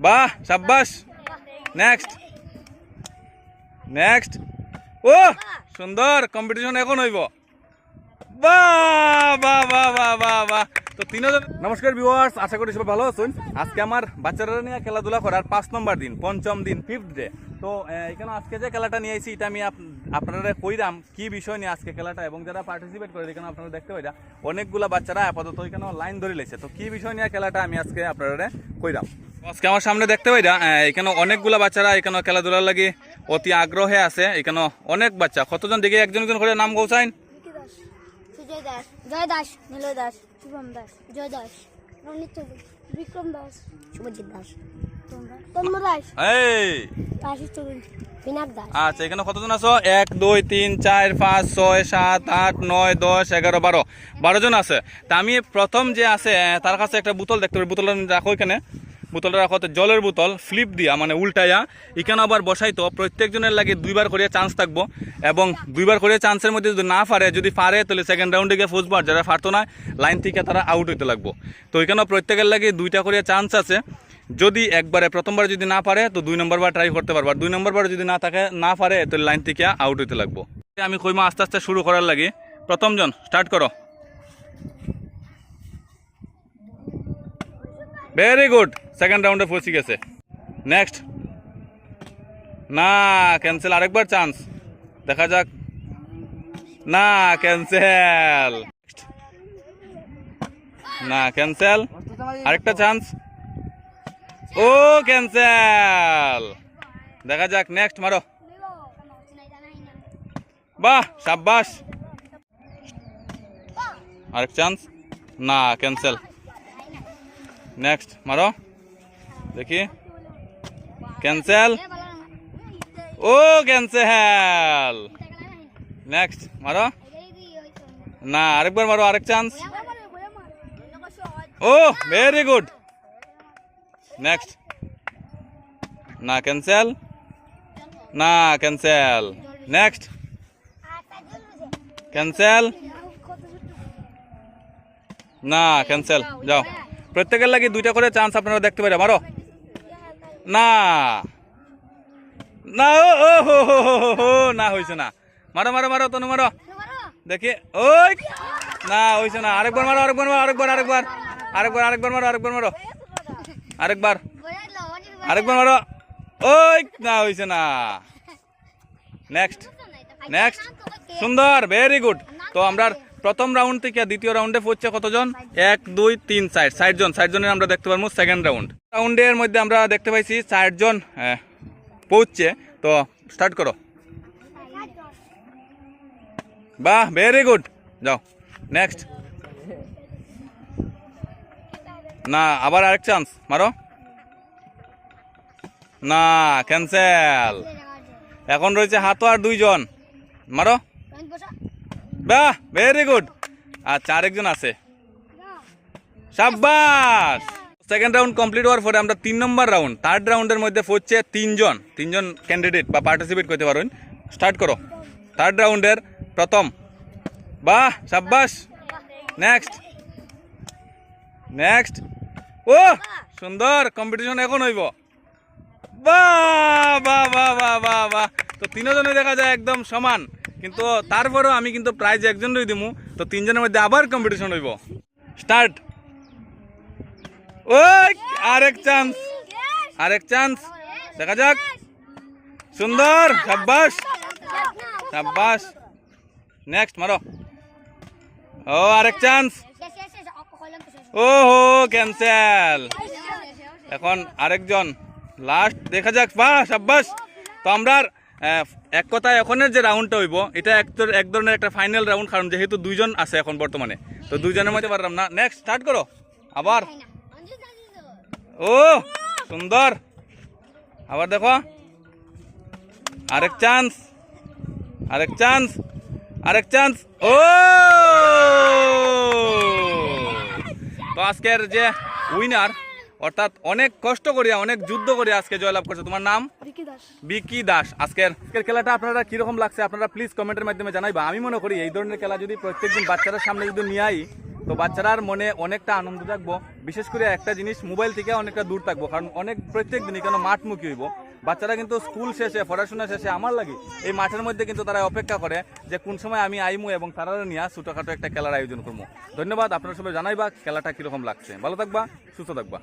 বাহ, সাব্বাস। Next next ও, সুন্দর কম্পিটিশন এখন হইব। বাহ বাহ বাহ বাহ বাহ বাহ। তো নমস্কার ভিউয়ার্স আশা করি সবাই ভালো আছেন। আজকে আমার বাচ্চারা নিয়ে খেলাধুলা করার পাঁচ নম্বর দিন, পঞ্চম দিন ফিফথ ডে তো এখানে আজকে যে খেলাটা নিয়ে আইছি, এটা আমি আপ- আপনারা কইরাম কি বিষয় নিয়ে আজকে খেলাটা এবং যারা পার্টিসিপেট করে এখানে আপনারা দেখতে পাইরা অনেকগুলা বাচ্চারা আপাতত এখানে লাইন ধরে লেছে তো কি বিষয় নিয়ে খেলাটা আমি আজকে আপনারা কইরাম। আজকে আমার সামনে দেখতে পাইরা এখানে অনেকগুলা বাচ্চারা এখানে খেলাধুলার লাগি অতি আগ্রহে আছে। এখানে অনেক বাচ্চা। কতজন? দেখে একজন একজন করে নাম গৌসাইন দাস। জয় দাস নীলয় দাস শুভম দাস জয় দাস রণিত বিক্রম দাস শুভজিৎ দাস তোমরা তন্ম দাস এই! আশিস চৌধুরী বিনাক দাস। আচ্ছা এখানে কতজন আছো? এক দুই তিন চার পাঁচ ছয় সাত আট নয় দশ এগারো বারো। বারো জন আছে। তা আমি প্রথম যে আছে তার কাছে একটা বোতল দেখতে পারি। বোতলটা রাখো এখানে। বোতলটা রাখো, তো জলের বোতল ফ্লিপ দিয়া মানে উল্টাইয়া এখানে আবার বসাইতো প্রত্যেকজনের লাগে দুইবার করে চান্স থাকব। এবং দুইবার করে চান্সের মধ্যে যদি না পারে যদি পারে তাহলে সেকেন্ড রাউন্ডে গিয়ে ফুসবো আর যারা পারতো না লাইন থেকে তারা আউট হইতে লাগবো। তো এখানে প্রত্যেকের লাগে দুইটা করে চান্স আছে। যদি একবারে প্রথমবার যদি না পারে তো দুই নম্বর বার ট্রাই করতে পারব। আর দুই নম্বর বার যদি না থাকে, না পারে তো লাইন থেকে আউট হইতে লাগবো। আমি কইমা আস্তে আস্তে শুরু করার লাগে। প্রথমজন স্টার্ট করো। ভেরি গুড সেকেন্ড রাউন্ডে পৌঁছে গেছে। নেক্সট না ক্যান্সেল আরেকবার চান্স দেখা যাক। না ক্যান্সেল না ক্যান্সেল আরেকটা চান্স ও ক্যান্সেল দেখা যাক নেক্সট মারো। বাহ, সাব্বাস। আরেক চান্স না ক্যান্সেল নেক্সট মারো দেখি ক্যান্সেল ও ক্যান্সেল নেক্সট মারো না আরেকবার মারো আরেক চান্স ও ভেরি গুড নেক্সট না ক্যান্সেল না ক্যান্সেল নেক্সট ক্যান্সেল না ক্যান্সেল যাও প্রত্যেকের লাগে দুইটা করে চান্স আপনারা দেখতে পারেন মারো। না। না ও হো হো হো, না হয়েছে না। মারো মারো মারো তনু মারো। দেখি ওই না হয়েছে না। আরেকবার মারো আরেকবার মারো আরেকবার আরেকবার। আরেকবার আরেকবার মারো আরেকবার মারো। আরেকবার। আরেকবার মারো। ওই না হয়েছে না। নেক্সট নেক্সট সুন্দর ভেরি গুড তো আমরা প্রথম রাউন্ড থেকে দ্বিতীয় রাউন্ডে পড়ছে কতজন? এক, দুই, তিন সাইড ষাট জন ষাট জনের আমরা দেখতে পারব সেকেন্ড রাউন্ড রাউন্ডের মধ্যে আমরা দেখতে পাইছি ষাট জন পৌঁছছে তো স্টার্ট করো। বাহ ভেরি গুড যাও নেক্সট না, আবার আরেক চান্স মারো। না ক্যান্সেল এখন রয়েছে হাতো আর দুইজন। মারো। বাহ ভেরি গুড আচ্ছা আরেকজন আছে। সাব্বাস! সেকেন্ড রাউন্ড কমপ্লিট হওয়ার পরে আমরা তিন নম্বর রাউন্ড থার্ড রাউন্ডের মধ্যে পড়ছে তিনজন তিনজন ক্যান্ডিডেট বা পার্টিসিপেট করতে পারেন স্টার্ট করো। থার্ড রাউন্ডের প্রথম। বাহ, সাব্বাস! নেক্সট নেক্সট ও, সুন্দর কম্পিটিশন এখন হইব। বাহ বাহ বাহ বাহ বাহ। তো তিনজনে দেখা যায় একদম সমান। কিন্তু তারপরেও আমি কিন্তু প্রাইজ একজনই দিমু, তো তিনজনের মধ্যে আবার কম্পিটিশন হইব। স্টার্ট ওই, আরেক চান্স আরেক চান্স দেখা যাক। সুন্দর, সাব্বাস। সাব্বাস। নেক্সট মারো। ও, আরেক চান্স ও হো ক্যান্সেল এখন আরেকজন। লাস্ট দেখা যাক, বাহ, সাব্বাস। তো আমরা এক কথায় এখনের যে রাউন্ডটা হইব, এটা এক এক ধরনের একটা ফাইনাল রাউন্ড কারণ যেহেতু দুইজন আছে এখন বর্তমানে। তো দুইজনের মধ্যে পারলাম না। নেক্সট স্টার্ট করো। আবার। ও, সুন্দর। আবার দেখো। আরেক চান্স আরেক চান্স আরেক চান্স ও! তো আজকের যে উইনার অর্থাৎ অনেক কষ্ট করিয়া অনেক যুদ্ধ করিয়া আজকে জয়লাভ করছে। তোমার নাম? বিকি দাস। আজকের আজকের খেলাটা আপনারা কীরকম লাগছে? আপনারা প্লিজ কমেন্টের মাধ্যমে জানাইবা। আমি মনে করি এই ধরনের খেলা যদি প্রত্যেকদিন বাচ্চাদের সামনে যদি নিয়ে আই তো বাচ্চারার মনে অনেকটা আনন্দ থাকব। বিশেষ করে একটা জিনিস মোবাইল থেকে অনেকটা দূর থাকব। কারণ অনেক প্রত্যেক দিনই কেন মাঠমুখী হইব। বাচ্চারা কিন্তু স্কুল শেষে পড়াশোনা শেষে আমার লাগে এই মাঠের মধ্যে কিন্তু তারা অপেক্ষা করে যে কোন সময় আমি আইমু এবং তারা নিয়ে ছোটখাটো একটা খেলার আয়োজন করব। ধন্যবাদ আপনারা সবাই জানাইবা খেলাটা কীরকম লাগছে। ভালো থাকবা সুস্থ থাকবা।